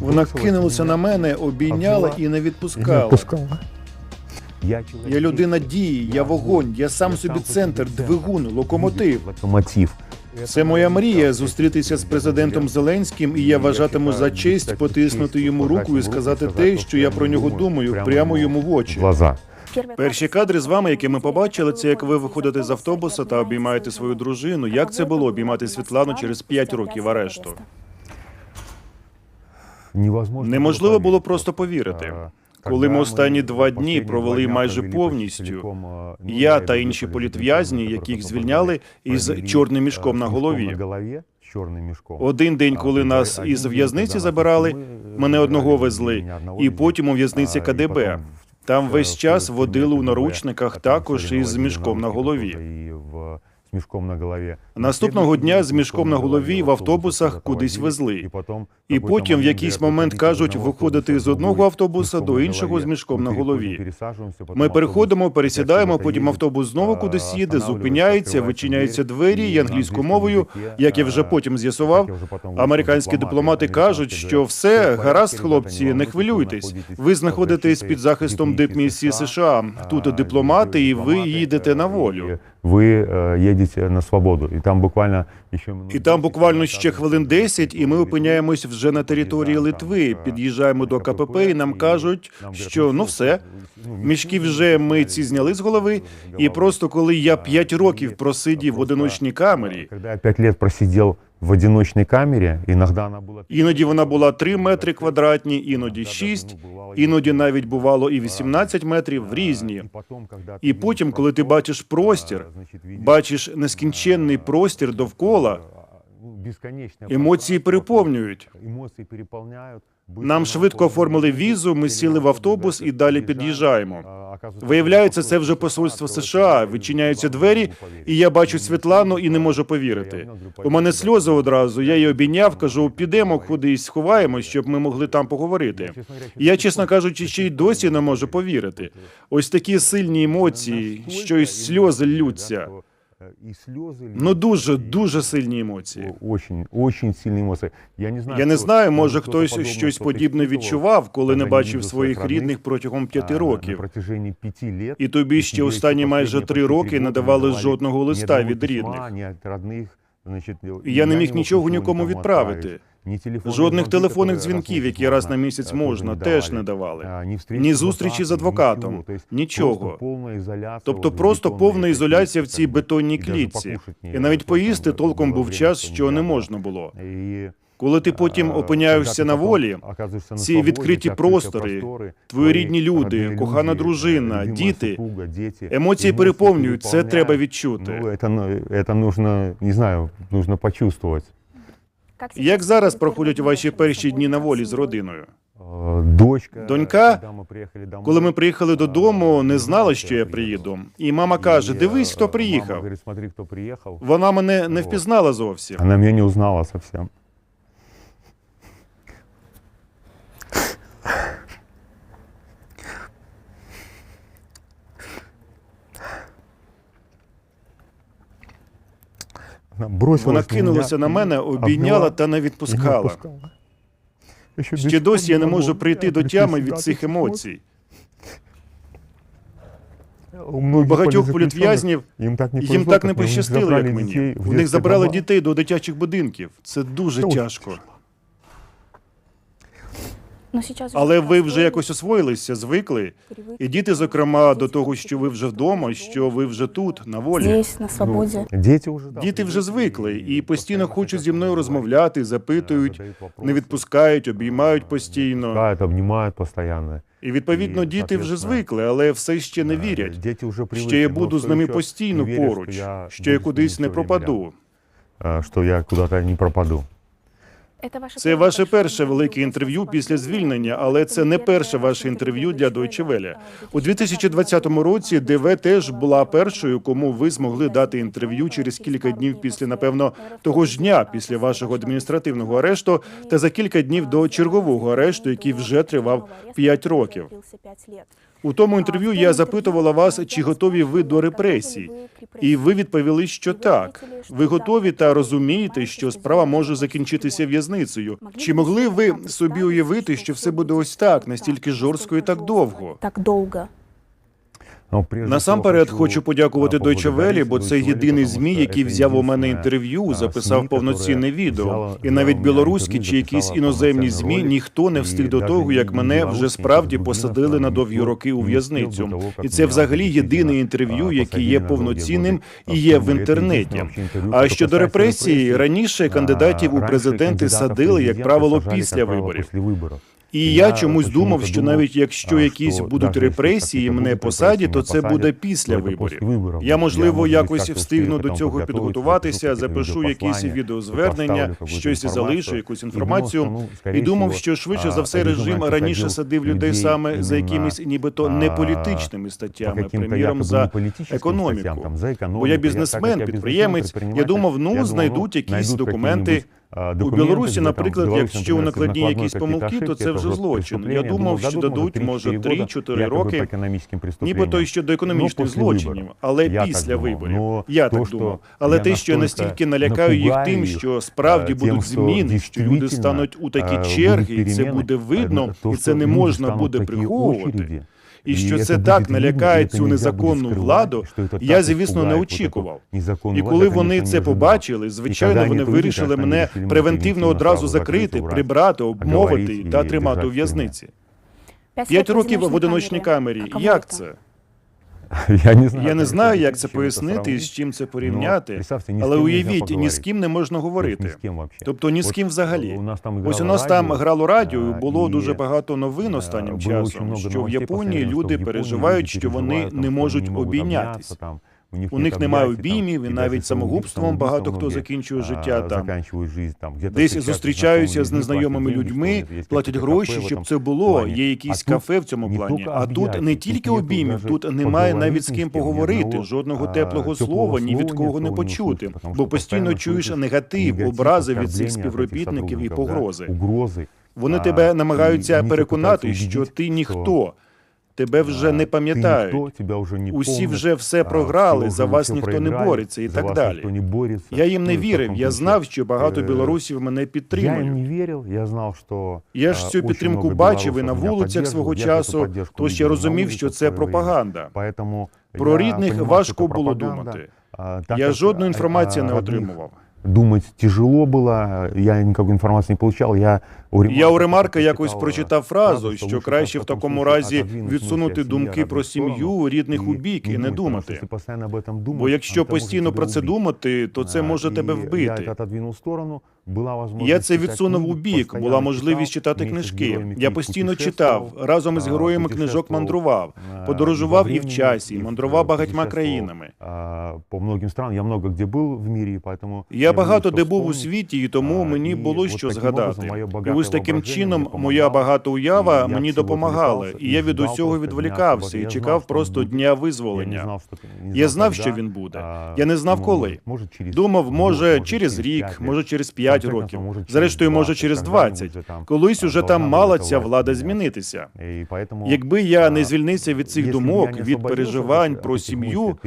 Вона кинулася на мене, обійняла і не відпускала. Я Я людина дії, я вогонь, я сам собі центр, двигун, локомотив. локомотив. Це моя мрія зустрітися з президентом Зеленським, і я вважатиму за честь потиснути йому руку і сказати те, що я про нього думаю, прямо йому в очі. Перші кадри з вами, які ми побачили, це як ви виходите з автобуса та обіймаєте свою дружину. Як це було обіймати Світлану через 5 років арешту? Невозможно Неможливо було просто повірити. повірити. Коли ми останні два дні провели майже повністю, я та інші політв'язні, яких звільняли із чорним мішком на голові. Один день, коли нас із в'язниці забирали, мене одного везли, і потім у в'язниці КДБ. Там весь час водили у наручниках також із мішком на голові. З мішком на голові. Наступного дня з мішком на голові в автобусах кудись везли. І потім в якийсь момент кажуть виходити з одного автобуса до іншого з мішком на голові. Ми переходимо, пересідаємо, потім автобус знову кудись їде, зупиняється, вичиняються двері і англійською мовою. Як я вже потім з'ясував, американські дипломати кажуть, що все гаразд, хлопці, не хвилюйтесь. Ви знаходитесь під захистом дипмісії США. Тут дипломати, і ви їдете на волю. Ви е, їдете на свободу, і там буквально ще І там буквально ще хвилин 10, і ми опиняємось вже на території Литви. Під'їжджаємо до КПП, і нам кажуть, що ну все, мішки вже ми ці зняли з голови. І просто коли я 5 років просидів в одиночній камері, я пять лет просидел в одиночной камере, иногда она была... іноді вона була 3 метри квадратні, іноді 6, іноді навіть бувало і 18 метрів в різні. І потім, коли ти бачиш простір, бачиш нескінченний простір довкола, емоції переповнюють. Нам швидко оформили візу, ми сіли в автобус і далі під'їжджаємо. Виявляється, це вже посольство США. Відчиняються двері, і я бачу Світлану і не можу повірити. У мене сльози одразу. Я її обійняв, кажу, підемо кудись, сховаємось, щоб ми могли там поговорити. Я, чесно кажучи, ще й досі не можу повірити. Ось такі сильні емоції, що й сльози ллються. І сльози Ну дуже дуже сильні емоції. Очень, очень сильні емоції. Я не знаю, Я не знаю, може хтось подобне щось подібне відчував, коли не бачив своїх рідних протягом п'яти років. На протяжении пяти лет. І тобі ще останні майже три роки не давали жодного листа від рідних. я не міг нічого нікому відправити. Жодних телефонних дзвінків, які раз на місяць можна, теж не давали. Ні, зустрічі з адвокатом, нічого. Тобто. Просто повна ізоляція. Тобто в цій бетонній клітці. І навіть поїсти толком був час, що не можна було. Коли ти потім опиняєшся на волі, ці відкриті простори, твої рідні люди, кохана дружина, діти, емоції переповнюють, це треба відчути. Ну, это, ну, нужно, не знаю, нужно почувствовать. Як зараз проходять ваші перші дні на волі з родиною? Э, Дочка, Донька, когда мы приехали домой, Коли ми приїхали додому, не знала, а, що я приїду. приїду. І мама каже: И, дивись, э, хто Мама приїхав. говорит, смотри, кто приехал. Вона мене не Вот. впізнала зовсім. Она меня не узнала совсем. Бросилась Вона кинулася на мене, обійняла та не відпускала. Ще досі я не можу прийти до тями від цих емоцій. У Багатьох політв'язнів їм так не пощастило, як мені. в У них забрали дітей до дитячих будинків. Це дуже тяжко. Ну, сейчас Але ви вже якось освоїлися, звикли. І діти, зокрема, до того, що ви вже вдома, що ви вже тут, на волі. здесь, на свободе. Діти вже, да, Діти вже звикли і постійно постійно хочуть зі мною розмовляти, е, запитують, не відпускають, обіймають постійно. Пускають, обнімають постійно. І відповідно І, діти вже звикли, але все ще не Е, вірять. Діти вже привикли, Що я буду з ними постійно поруч, що я що я кудись не пропаду. е, що я куди-то не пропаду. Це ваше перше велике інтерв'ю після звільнення, але це не перше ваше інтерв'ю для Deutsche Welle. У 2020 році ДВ теж була першою, кому ви змогли дати інтерв'ю через кілька днів після, напевно, того ж дня після вашого адміністративного арешту та за кілька днів до чергового арешту, який вже тривав 5 років. У тому інтерв'ю я запитувала вас, чи готові ви до репресій, і ви відповіли, що так. Ви готові та розумієте, що справа може закінчитися в'язницею. Чи могли ви собі уявити, що все буде ось так, настільки жорстко і так довго? Так довго. Насамперед хочу подякувати Deutsche Welle, бо це єдиний змі, який взяв у мене інтерв'ю, записав повноцінне відео. І навіть білоруські чи якісь іноземні змі ніхто не встиг до того, як мене вже справді посадили на довгі роки у в'язницю. І це взагалі єдине інтерв'ю, яке є повноцінним і є в інтернеті. А щодо репресії, раніше кандидатів у президенти садили, як правило, після виборів. І я чомусь думав, що навіть якщо якісь будуть репресії, мене посаді, то це буде після виборів. Я можливо якось встигну до цього підготуватися, запишу якісь відеозвернення, щось залишу, якусь інформацію. І думав, що швидше за все режим раніше садив людей саме за якимись, нібито неполітичними статтями, приміром за економіку. Бо я бізнесмен, підприємець. Я думав, ну знайдуть якісь документи. У Білорусі, наприклад, якщо у накладні якісь помилки, то це вже злочин. Я думав, що дадуть може 3-4 роки. нібито і щодо економічних злочинів, але після виборів. Я так думав. Але те, що я настільки налякаю їх тим, що справді будуть зміни, що люди стануть у такі черги, і це буде видно, і це не можна буде приховувати і що це так налякає цю незаконну владу, я звісно не очікував. І коли вони це побачили, звичайно, вони вирішили мене превентивно одразу закрити, прибрати, обмовити та тримати у в'язниці. П'ять років в одиночній камері. Як це? Я не знаю, Я не знаю, як це пояснити і з чим це порівняти, але уявіть, ні з ким не можна говорити. З ким ваші Тобто ні з ким взагалі. Ось у нас там грало радіо, було дуже багато новин останнім часом, що в Японії люди переживають, що вони не можуть обійнятися. У у них немає обіймів, і навіть самогубством багато хто закінчує життя там. Десь зустрічаються з незнайомими людьми, платять гроші, щоб це було. Є якісь кафе в цьому плані. А тут не тільки обіймів, тут немає навіть з ким поговорити, жодного теплого слова, ні від кого не почути, бо постійно чуєш негатив, образи від цих співробітників і погрози. Вони тебе намагаються переконати, що ти ніхто тебе вже не пам'ятають. усі вже все програли. За вас ніхто не бореться ну, і так далі. Е, я їм не вірив. Я знав, що багато білорусів мене підтримують. Я знав, що я ж е, цю підтримку бачив і на вулицях свого часу. То ще розумів, що це пропаганда. Поэтому Про рідних важко було думати. Я жодної інформації не отримував. Думать тяжело було, я ніякої інформації не получал. Я у ремарка, я у ремарка якось прочитав фразу, що краще в такому разі відсунути думки про сім'ю рідних у бік і не думати. Бо якщо постійно про це думати, то це може тебе вбити. Була Я це відсунув у бік. Була можливість читати книжки. Я постійно читав разом із героями книжок. Мандрував, подорожував і в часі, мандрував багатьма країнами. По многим странам я много де був в мірі, поэтому я багато де був у світі, і тому мені було що згадати. І ось таким чином моя багата уява мені допомагала, і я від усього відволікався і чекав просто дня визволення. Я знав, що він буде. Я не знав коли. Думав, може через рік, може через п'ять. 5 років, зрештою, може, через 20. колись уже там мала ця влада змінитися. якби я не звільнився від цих думок, від переживань про сім'ю,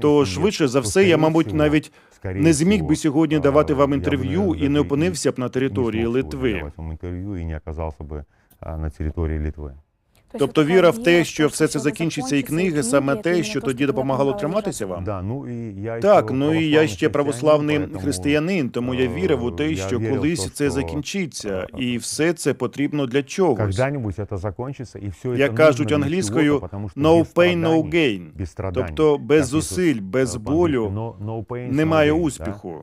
то швидше за все я, мабуть, навіть не зміг би сьогодні давати вам інтерв'ю і не опинився б на території Литви. і не оказався б на території Литви. Тобто, тобто віра в те, що все це закінчиться, і книги саме те, що тоді допомагало триматися вам. Да, ну і я так. Ну і я ще православний християнин, тому я вірив у те, що колись це закінчиться, і все це потрібно для чогось. це закінчиться, і все як кажуть англійською, тобто no pain, no gain. тобто без зусиль, без болю немає успіху.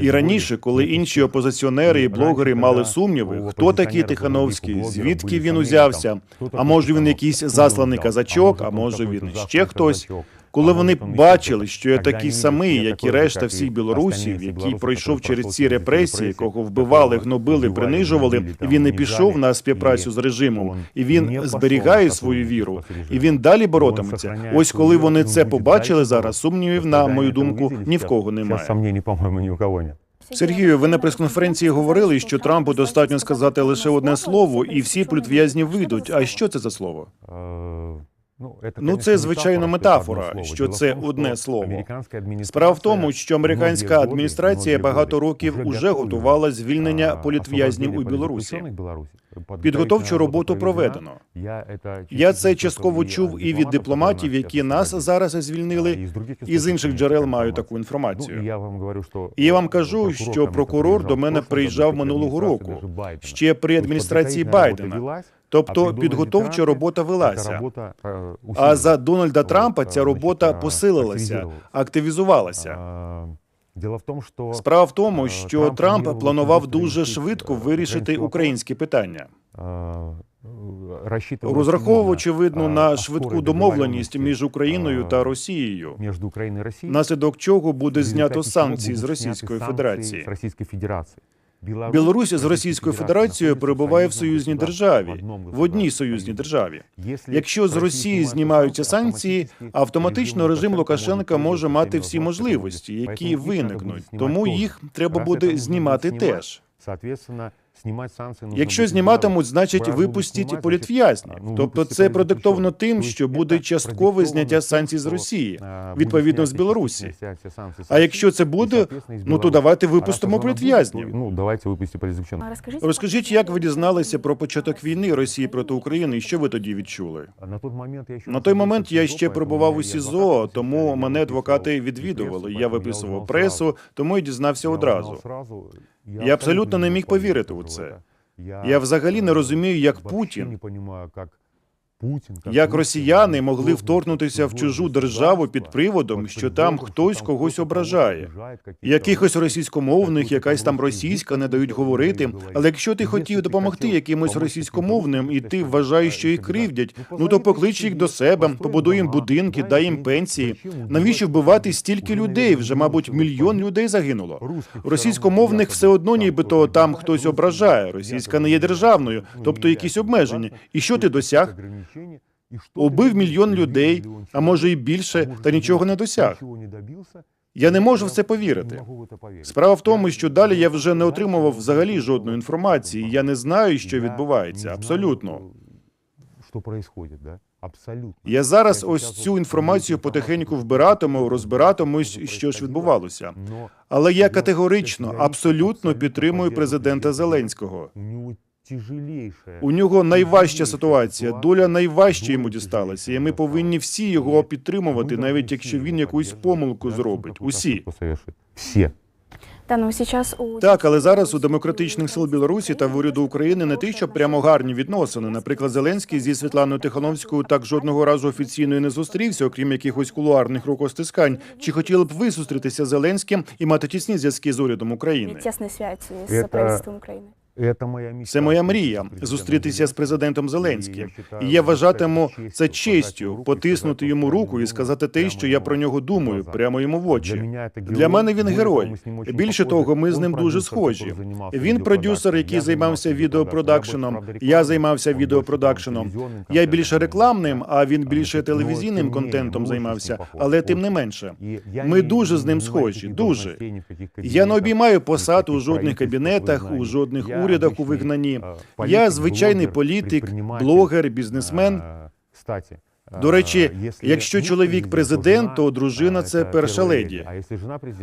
і раніше, коли інші опозиціонери і блогери мали сумніви, хто такий Тихановський, звідки він узявся, а може він якийсь засланий казачок, а може він ще хтось. Коли вони бачили, що я такий самий, як і решта всіх білорусів, який пройшов через ці репресії, кого вбивали, гнобили, принижували, і він не пішов на співпрацю з режимом, і він зберігає свою віру, і він далі боротиметься. Ось коли вони це побачили зараз, сумнівів, на мою думку, ні в кого немає. Сергію, ви на прес-конференції говорили, що Трампу достатньо сказати лише одне слово, і всі політв'язні вийдуть. А що це за слово? Э, Ну, это, Ну, це, конечно, звичайно, метафора, метафора, что що это одно це слово. одне Дело в слово. том, что американская администрация Справа в тому, що американська многие годы, адміністрація многие багато годы років уже уже готовила, готувала звільнення а, політв'язнів у освобождение Білорусі. политзаключенных в Беларуси. Підготовчу Подготовительная роботу проведена. проведено. Я, это Я частично це слышал частково і чув і від дипломатів, дипломатів, которые які нас нас сейчас зараз освободили, звільнили. і з других І з інших істочників джерел маю інформації. таку інформацію. Ну, і я вам говорю, що І я вам е, кажу, прокурор що ко мне прокурор до приїжджав мене в прошлом приїжджав году, минулого при року, адміністрації даже Байдена. ще при Тобто адміністрації підготовительна робота Байдена. Тобто підготовча робота велася. е, А за Дональда Трампа е, ця робота е, посилилася, активізувалася. Справа в тому, що Трамп планував дуже швидко вирішити українські питання, е, розчитував розраховуючи видно е, на швидку домовленість між Україною та Росією, між Україною Росією. наслідок чого буде знято санкції з Російської Федерації. Білорусь з Російською Федерацією перебуває в союзній державі, в одній союзній державі. Якщо з Росії знімаються санкції, автоматично режим Лукашенка може мати всі можливості, які виникнуть. Тому їх треба буде знімати теж. Соответственно, знімати санкції нужно Якщо зніматимуть, значить випустіть політв'язнів. ну, Тобто це продиктовано тим, що буде часткове зняття санкцій з Росії, відповідно з Білорусі. А якщо це буде, ну то давайте випустимо політв'язнів. Ну, давайте. А Розкажіть, як ви дізналися про початок війни Росії проти України, і що ви тоді відчули? На той момент я ще На той момент я ще поэтому перебував у СІЗО, тому мене адвокати відвідували. Я виписував пресу, тому і дізнався Я одразу. Я абсолютно не міг повірити у це. Я взагалі не розумію, як Путін, як росіяни могли вторгнутися в чужу державу під приводом, що там хтось когось ображає. Якихось російськомовних, якась там російська не дають говорити. Але якщо ти хотів допомогти якимось російськомовним, і ти вважаєш, що їх кривдять, ну то поклич їх до себе, побудуй їм будинки, дай їм пенсії. Навіщо вбивати стільки людей? Вже, мабуть, мільйон людей загинуло. Російськомовних все одно, нібито там хтось ображає. Російська не є державною, тобто якісь обмеження. І що ти досяг? Убив мільйон людей, а може і більше, та нічого не досяг. Я не можу в це повірити. Справа в тому, що далі я вже не отримував взагалі жодної інформації. Я не знаю, що відбувається. Абсолютно. Я зараз ось цю інформацію потихеньку вбиратиму, розбиратимусь, що ж відбувалося. Але я категорично, абсолютно підтримую президента Зеленського. У нього У нього найважча ситуація, доля найважче йому дісталася, і ми повинні всі його підтримувати, навіть якщо він якусь помилку зробить. Усі. Всі. Да, ну Так, але зараз у демократичних сил Білорусі та в уряду України не те, що прямо гарні відносини. Наприклад, Зеленський зі Світланою Тихановською так жодного разу офіційно і не зустрівся, окрім якихось кулуарних рукостискань. Чи хотіли б ви зустрітися з Зеленським і мати тісні зв'язки з урядом України? связи с Это- правительством Украины. Це моя мрія зустрітися з президентом Зеленським. І я вважатиму це честю потиснути йому руку і сказати те, що я про нього думаю, прямо йому в очі. Для мене він герой. Більше того, ми з ним дуже схожі. Він продюсер, який займався відеопродакшеном. Я займався відеопродакшеном. Я більше рекламним, а він більше телевізійним контентом займався. Але тим не менше, ми дуже з ним схожі, дуже. Я не обіймаю посад у жодних кабінетах, у жодних урядах у вигнанні. Я звичайний політик, блогер, бізнесмен. Кстати, До речі, якщо чоловік президент, то дружина це перша леді.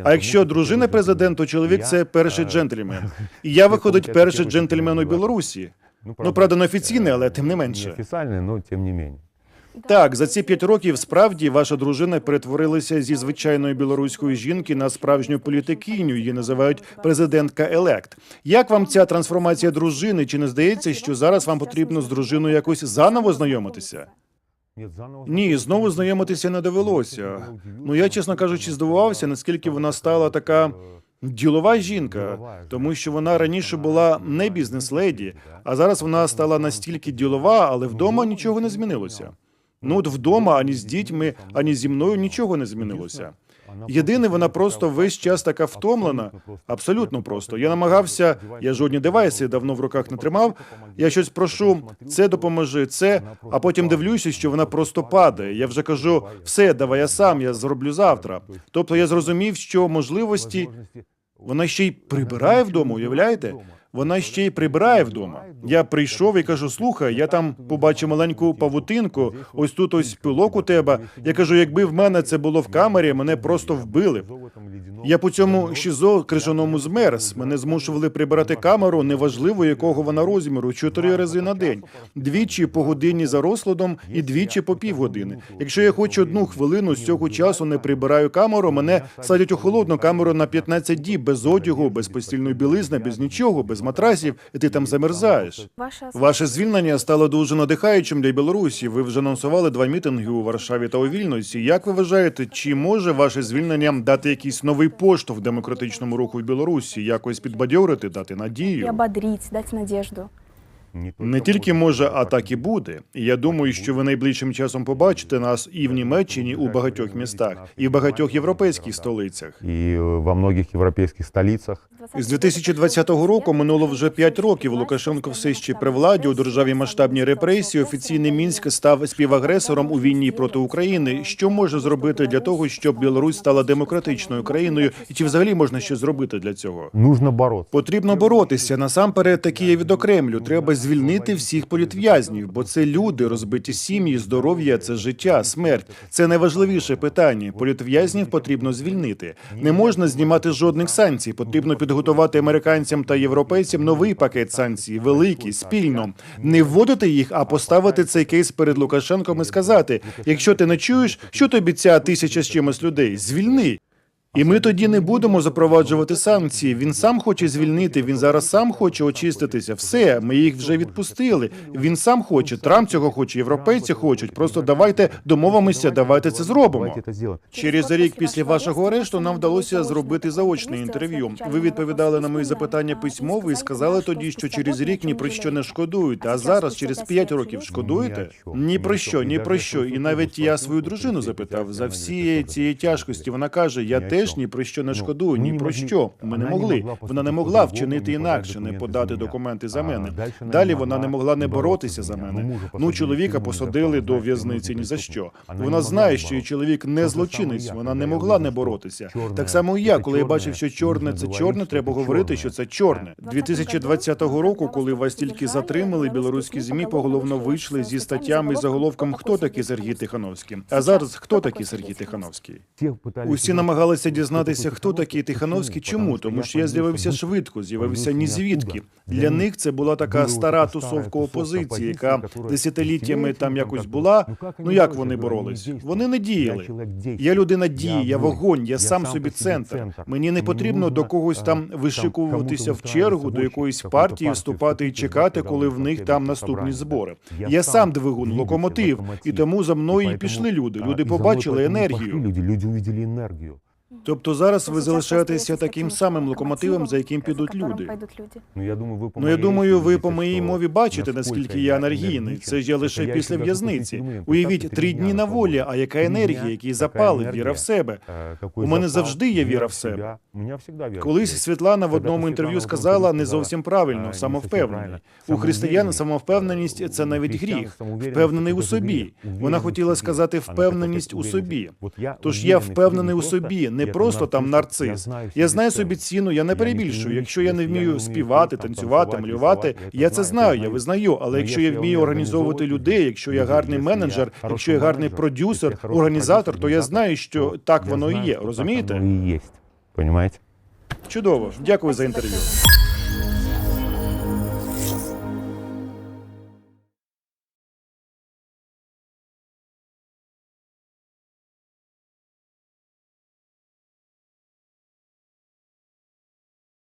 А якщо дружина президент, то чоловік це перший джентльмен. І я виходить перший джентльмен у Білорусі. Ну, правда, не офіційний, але тим не менше. Неофіційний, але тим не менше. Так, за ці п'ять років справді ваша дружина перетворилася зі звичайної білоруської жінки на справжню політикиню. Її називають президентка елект. Як вам ця трансформація дружини? Чи не здається, що зараз вам потрібно з дружиною якось заново знайомитися? Ні, знову знайомитися не довелося. Ну я, чесно кажучи, здивувався, наскільки вона стала така ділова жінка, тому що вона раніше була не бізнес-леді, а зараз вона стала настільки ділова, але вдома нічого не змінилося. Ну от вдома ані з дітьми, ані зі мною нічого не змінилося. Єдине, вона просто весь час така втомлена, абсолютно просто. Я намагався, я жодні девайси давно в руках не тримав. Я щось прошу, це допоможи, це, а потім дивлюся, що вона просто падає. Я вже кажу, все, давай я сам, я зроблю завтра. Тобто я зрозумів, що можливості Вона ще й прибирає вдома, уявляєте? Вона ще й прибирає вдома. Я прийшов і кажу: слухай, я там побачив маленьку павутинку, ось тут ось пилок у тебе. Я кажу, якби в мене це було в камері, мене просто вбили. б. Я по цьому шізо крижаному змерз. Мене змушували прибирати камеру, неважливо якого вона розміру, чотири рази на день, двічі по годині за розкладом і двічі по півгодини. Якщо я хоч одну хвилину з цього часу не прибираю камеру, мене садять у холодну камеру на 15 діб без одягу, без постільної білизни, без нічого, без матрасів, і ти там замерзаєш. Ваша Ваше звільнення стало дуже надихаючим для Білорусі. Ви вже анонсували два мітинги у Варшаві та у Вільнюсі. Як ви вважаєте, чи може ваше звільнення дати якийсь новий поштовх демократичному руху в Білорусі? Якось підбадьорити, дати надію, надію? ободрить, дать надежду. Не тільки може, а так і буде. І я думаю, що ви найближчим часом побачите нас і в Німеччині, у багатьох містах, і в багатьох європейських столицях. И во многих европейских столицах. З 2020 року минуло вже 5 років. Лукашенко все ще при владі у державі масштабні репресії. Офіційний мінськ став співагресором у війні проти України. Що може зробити для того, щоб Білорусь стала демократичною країною, і чи взагалі можна щось зробити для цього? Нужно бороться. Потрібно боротися насамперед такі є від окремлю. Треба звільнити всіх політв'язнів, бо це люди, розбиті сім'ї, здоров'я, це життя, смерть. Це найважливіше питання. Політв'язнів потрібно звільнити. Не можна знімати жодних санкцій. Потрібно підготувати американцям та європейцям новий пакет санкцій, великий, спільно. Не вводити їх, а поставити цей кейс перед Лукашенком і сказати: якщо ти не чуєш, що тобі ця тисяча з чимось людей, звільни. І ми тоді не будемо запроваджувати санкції. Він сам хоче звільнити. Він зараз сам хоче очиститися. Все, ми їх вже відпустили. Він сам хоче. Трамп цього хоче, європейці хочуть. Просто давайте домовимося, давайте це зробимо. Через рік після вашого арешту нам вдалося зробити заочне інтерв'ю. Ви відповідали на мої запитання письмово і сказали тоді, що через рік ні про що не шкодуєте. А зараз, через п'ять років, шкодуєте? Ні про що, ні про що. І навіть я свою дружину запитав за всі ці тяжкості. Вона каже: я теж ні про що не шкодую, ні про що. Ми не могли. Вона не могла вчинити інакше, не подати документи за мене. Далі вона не могла не боротися за мене. Ну, чоловіка посадили до в'язниці ні за що. Вона знає, що її чоловік не злочинець. Вона не могла не боротися. Так само і я, коли я бачив, що чорне це чорне, треба говорити, що це чорне. 2020 року, коли вас тільки затримали, білоруські змі поголовно вийшли зі статтями і заголовком Хто такий Сергій Тихановський? А зараз хто такий Сергій Тихановський? Усі намагалися дізнатися, хто такий Тихановський. Чому? Тому що я з'явився швидко, з'явився ні звідки. Для них це була така стара тусовка опозиції, яка десятиліттями там якось була. Ну як вони боролись? Вони не діяли. Я людина дії, я вогонь, я сам собі центр. Мені не потрібно до когось там вишикуватися в чергу, до якоїсь партії вступати і чекати, коли в них там наступні збори. Я сам двигун, локомотив, і тому за мною і пішли люди. Люди побачили енергію. Люди, люди увидели энергию. Тобто зараз ви залишаєтеся таким самим локомотивом, за яким підуть люди. Ну я думаю, ви по Ну я моїй думаю, ви по моїй мові бачите, наскільки я енергійний. Це ж я лише після в'язниці. Уявіть, три дні на волі. А яка енергія, який яка віра в себе. Е, У мене завжди є віра в себе. Колись. Світлана в одному інтерв'ю сказала не зовсім правильно, самовпевнений. У християн Самовпевненість, це навіть гріх. Впевнений у собі. Вона хотіла сказати впевненість у собі. Тож я впевнений у собі, не просто там нарцис. Я знаю собі ціну, я не перебільшую. Якщо я не вмію співати, танцювати, малювати, я це знаю, я визнаю. Але Ну, якщо я вмію організовувати людей, якщо я гарний менеджер, якщо я гарний продюсер, організатор, то я знаю, що так воно і є. Розумієте? Чудово. Дякую за інтерв'ю.